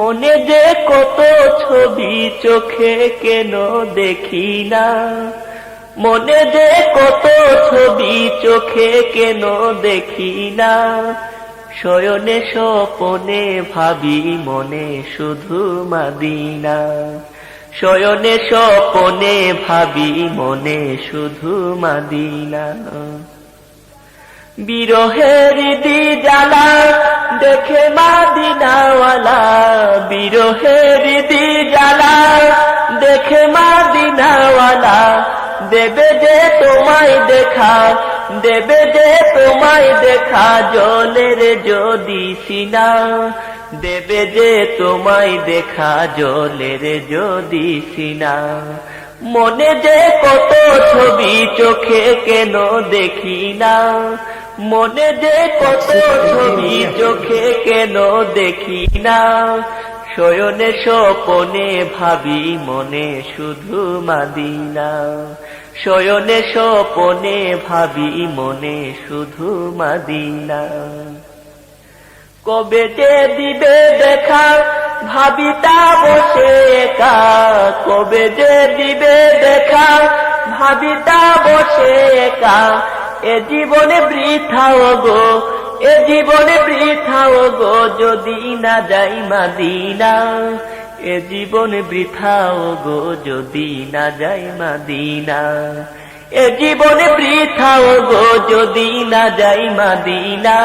মনে যে কত ছবি চোখে কেন দেখি না। মনে যে কত ছবি চোখে কেন দেখি না। শয়নে স্বপনে ভাবি মনে শুধু মাদিনা। শয়নে স্বপনে ভাবি মনে শুধু মাদিনা। বিরহের দি জ্বালা দেখে মাদিনাওয়ালা বিরহের দি জ্বালা দেখে মাদিনাওয়ালা, দেবে যে তোমায় দেখা, দেবে যে তোমায় দেখা জলের যদি সিনা, দেবে যে তোমায় দেখা জলের যদি সিনা। মনে যে কত ছবি চোখে কেন দেখি না, মনে যে কত ছবি চোখে কেন দেখি না শয়নে স্বপনে ভাবি, মনে শুধু মাদিনা। শয়নে স্বপনে ভাবি, মনে শুধু মাদিনা। কবে যে দিবে দেখা, ভাবিতা বসে একা। কবে যে দিবে দেখা, ভাবিতা বসে একা। এ জীবনে বৃথাও গো এ জীবনে বৃথাও গো, যদি না যাই মাদিনা। এ জীবনে বৃথাও গো, যদি না যাই মাদিনা। এ জীবনে বৃথাও গো, যদি না যাই মাদিনা।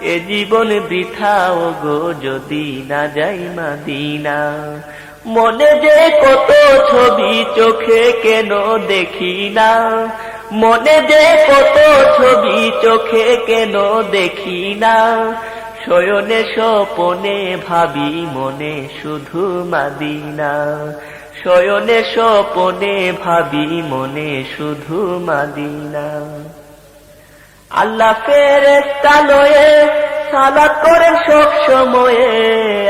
এ জীবন বৃথাও গো, যদি না যাই মাদিনা। মনে যে কত ছবি চোখে কেন দেখি না? মনে যে কত ছবি চোখে কেন দেখি না? শয়নে স্বপনে ভাবি মনে শুধু মাদিনা। শয়নে স্বপনে ভাবি মনে শুধু মাদিনা। আল্লাহ ফেরেস্তা লয়ে সালাত করেন সব সময়ে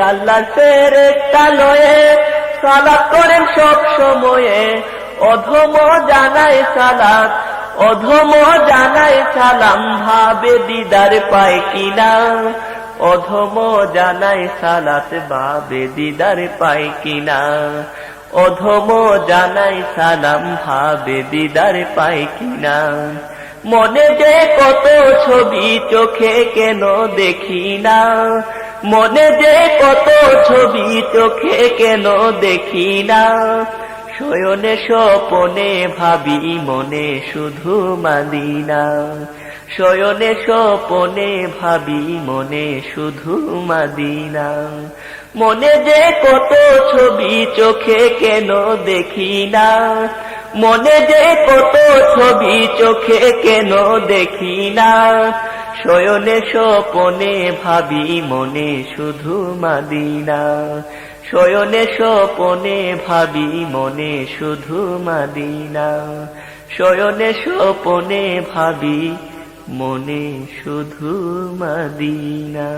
আল্লাহ ফেরেস্তা লয়ে সালাত করেন সব সময়ে। অধম জানায় সালাত, অধম জানায় সালাম ভাবে দিদার পায় কিনা? অধম জানায় সালাত ভাবে দিদার পায় কিনা? অধম জানাই সালাম ভাবে দিদার পায় কিনা? মনে যে কত ছবি চোখে কেন দেখি না? মনে যে কত ছবি চোখে কেন দেখি না? শয়নে স্বপনে ভাবি, মনে শুধু মাদিনা শয়নে স্বপনে ভাবি, মনে শুধু মাদিনা মনে যে কত ছবি চোখে কেন দেখি না? মনে যে কত ছবি চোখে কেন দেখি না। শয়নে স্বপনে ভাবি, মনে শুধু মাদিনা। শয়নে স্বপনে ভাবি, মনে শুধু মাদিনা। শয়নে স্বপনে ভাবি, মনে শুধু মাদিনা।